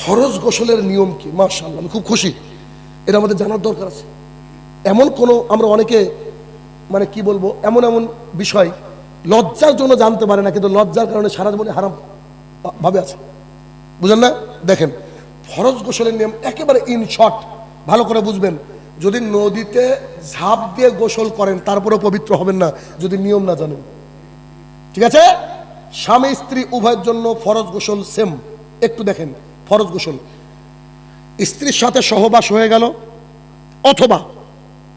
ফরজ গোসলের নিয়ম কি? মার্শাল আমি খুব খুশি। এটা আমাদের জানার দরকার আছে। এমন কোনো আমরা অনেকে মানে কি বলব, এমন এমন বিষয় লজ্জার জন্য জানতে পারে না, কিন্তু লজ্জার কারণে সারা জীবনে হারাম ভাবে আছে। বুঝলেন না? দেখেন, ফরজ গোসলের নিয়ম একেবারে ইন শর্ট ভালো করে বুঝবেন। যদি নদীতে ঝাঁপ দিয়ে গোসল করেন, তারপরেও পবিত্র হবেন না, যদি নিয়ম না জানেন। ঠিক আছে? স্বামী স্ত্রী উভয়ের জন্য ফরজ গোসল সেম একটু দেখেন। ফরজ গোসল। স্ত্রীর সাথে সহবাস হয়ে গেল, অথবা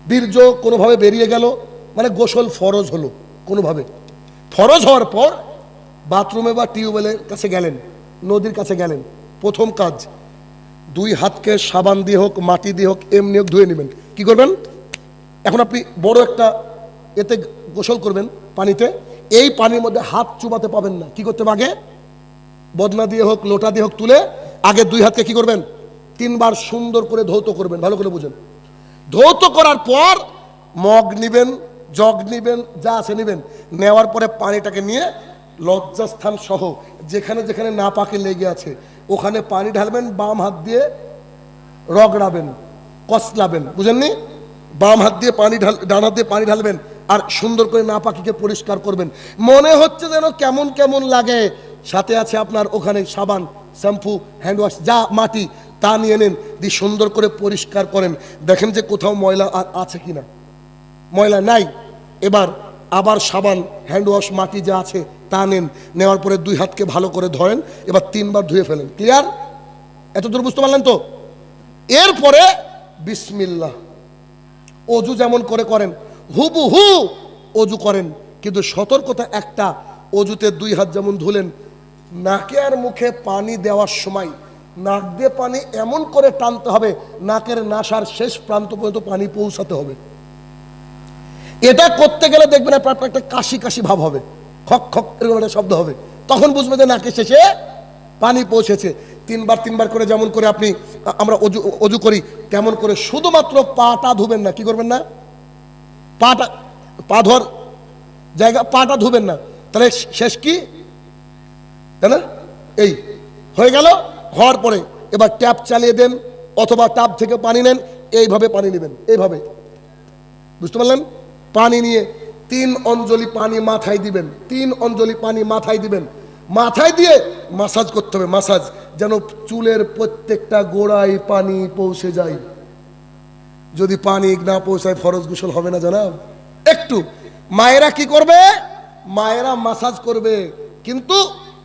বীর্য কোনোভাবে বেরিয়ে গেল মানে গোসল ফরজ হলো কোনোভাবে। ফরজ হওয়ার পর বাথরুমে বা টিউবওয়েলের কাছে গেলেন, নদীর কাছে গেলেন, প্রথম কাজ, দুই হাতকে সাবান দিয়ে হোক, মাটি দিয়ে হোক, এমনি হোক ধুয়ে নেবেন। কী করবেন? এখন আপনি বড় একটা এতে গোসল করবেন পানিতে, এই পানির মধ্যে হাত চুবাতে পাবেন না। কি করতে আগে? বদনা দিয়ে হোক, লোটা দিয়ে হোক তুলে আগে দুই হাতকে কি করবেন? তিনবার সুন্দর করে ধৌত করবেন, ভালো করে বুঝেন। ধৌত করার পর মগ নিবেন, জগ নিবেন, যা আছে নিবেন। নেওয়ার পরে পানিটাকে নিয়ে লজ্জাস্থান সহ যেখানে যেখানে না পাকে লেগে আছে, ওখানে পানি ঢালবেন, বাম হাত দিয়ে রগড়াবেন, কসলাবেন, বুঝেননি? বাম হাত দিয়ে পানি ঢাল, ডান হাত দিয়ে পানি ঢালবেন আর সুন্দর করে না পাখিকে পরিষ্কার করবেন। মনে হচ্ছে যেন কেমন কেমন লাগে। সাথে আছে আপনার ওখানে সাবান শ্যাম্পু হ্যান্ড ওয়াশ যা মাটি, তা নিয়ে নেন। দিয়ে সুন্দর করে পরিষ্কার করেন। দেখেন যে কোথাও ময়লা আর আছে কিনা ময়লা নাই। এবার আবার সাবান হ্যান্ড ওয়াশ মাটি যা আছে, তা নেন। নেওয়ার পরে দুই হাতকে ভালো করে ধরেন। এবার তিনবার ধুয়ে ফেলেন। ক্লিয়ার? এত দূর বুঝতে পারলেন তো? এরপরে বিসমিল্লাহ। অজু যেমন করে করেন হুবু হু অজু করেন। কিন্তু সতর্কতা একটা, অজুতে দুই হাত যেমন ধুলেন নাকে আর মুখে পানি দেওয়ার সময় নাক দিয়ে পানি এমন করে টানতে হবে, নাকের নাসার শেষ প্রান্ত পর্যন্ত পানি পৌঁছাতে হবে। এটা করতে গেলে দেখবেন আপনার একটা কাশি কাশি ভাব হবে, খক খক এরকম একটা শব্দ হবে। তখন বুঝবে যে নাকে শেষে পানি পৌঁছেছে। তিনবার তিনবার করে যেমন করে আপনি, আমরা অজু অজু করি, তেমন করে শুধুমাত্র পাটা ধুবেন না, কি করবেন না? পাটা, পা ধোয়ার জায়গা, পাটা ধুবেন না। তাহলে শেষ কি? তাই না? এই, হয়ে গেল? হওয়ার পরে এবার ট্যাপ চালিয়ে দেন অথবা ট্যাপ থেকে পানি নেন, এইভাবে পানি নেবেন, এইভাবে। বুঝতে পারলেন? পানি নিয়ে তিন অঞ্জলি পানি মাথায় দিবেন, তিন অঞ্জলি পানি মাথায় দিবেন। মাথায় দিয়ে মাসাজ করতে হবে, মাসাজ, যেন চুলের প্রত্যেকটা গোড়ায় পানি পৌঁছে যায়। যদি পানি না পৌঁছায় ফরজ গোসল হবে না জানাব? একটু। মায়েরা কি করবে? মায়েরা মাসাজ করবে, কিন্তু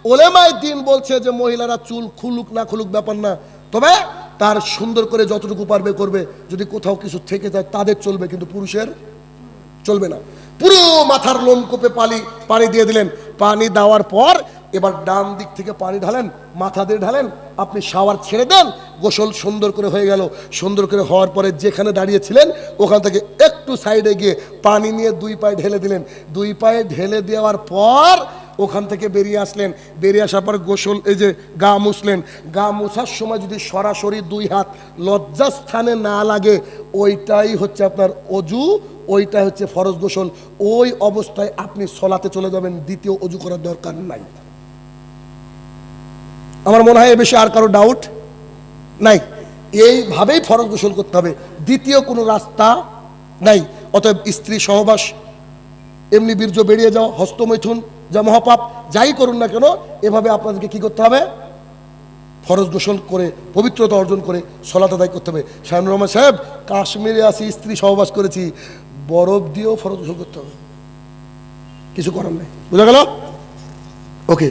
ওলেমায় দিন বলছে যে মহিলারা চুল খুলুক না খুলুক ব্যাপার না। তবে তার সুন্দর করে যতটুকু পারবে করবে। যদি কোথাও কিছু থেকে যায়, তাদের চলবে, কিন্তু পুরুষের চলবে না। পুরো মাথার লোম কোপে পানি পানি দিয়ে দিলেন। পানি দেওয়ার পর এবার ডান দিক থেকে পানি ঢালেন, মাথা দিয়ে ঢালেন। আপনি শাওয়ার ছেড়ে দেন, গোসল সুন্দর করে হয়ে গেল। সুন্দর করে হওয়ার পরে যেখানে দাঁড়িয়েছিলেন, ওখান থেকে একটু সাইডে গিয়ে পানি নিয়ে দুই পায়ে ঢেলে দিলেন। দুই পায়ে ঢেলে দেওয়ার পর ওখান থেকে বেরিয়ে আসলেন। বেরিয়ে আসার পর গোসল, এই যে গা মুছলেন। গা মুছার সময় যদি সরাসরি দুই হাত লজ্জাস্থানে না লাগে, ওইটাই হচ্ছে আপনার অজু ওইটা হচ্ছে ফরজ গোসল। ওই অবস্থায় আপনি সলাতে চলে যাবেন, দ্বিতীয় অজু করার দরকার নাই। আমার মনে হয় এ বিষয়ে আর কারও ডাউট নাই। এইভাবেই ফরজ গোসল করতে হবে। দ্বিতীয় কোনো রাস্তা নাই। অতএব স্ত্রী সহবাস, এমনি বীর্য বেরিয়ে যাওয়া হস্তমৈথুন যা মহাপাপ যাই করুন না কেন, এভাবে আপনাদেরকে কি করতে হবে? ফরজ গোসল করে, পবিত্রতা অর্জন করে সলাত আদায় করতে হবে। শাহানুর রহমান সাহেব, কাশ্মীরে আসি, স্ত্রী সহবাস করেছি। বরফ দিয়েও ফরজ গোসল করতে হবে। কিছু করার নেই। বোঝা গেল? ওকে।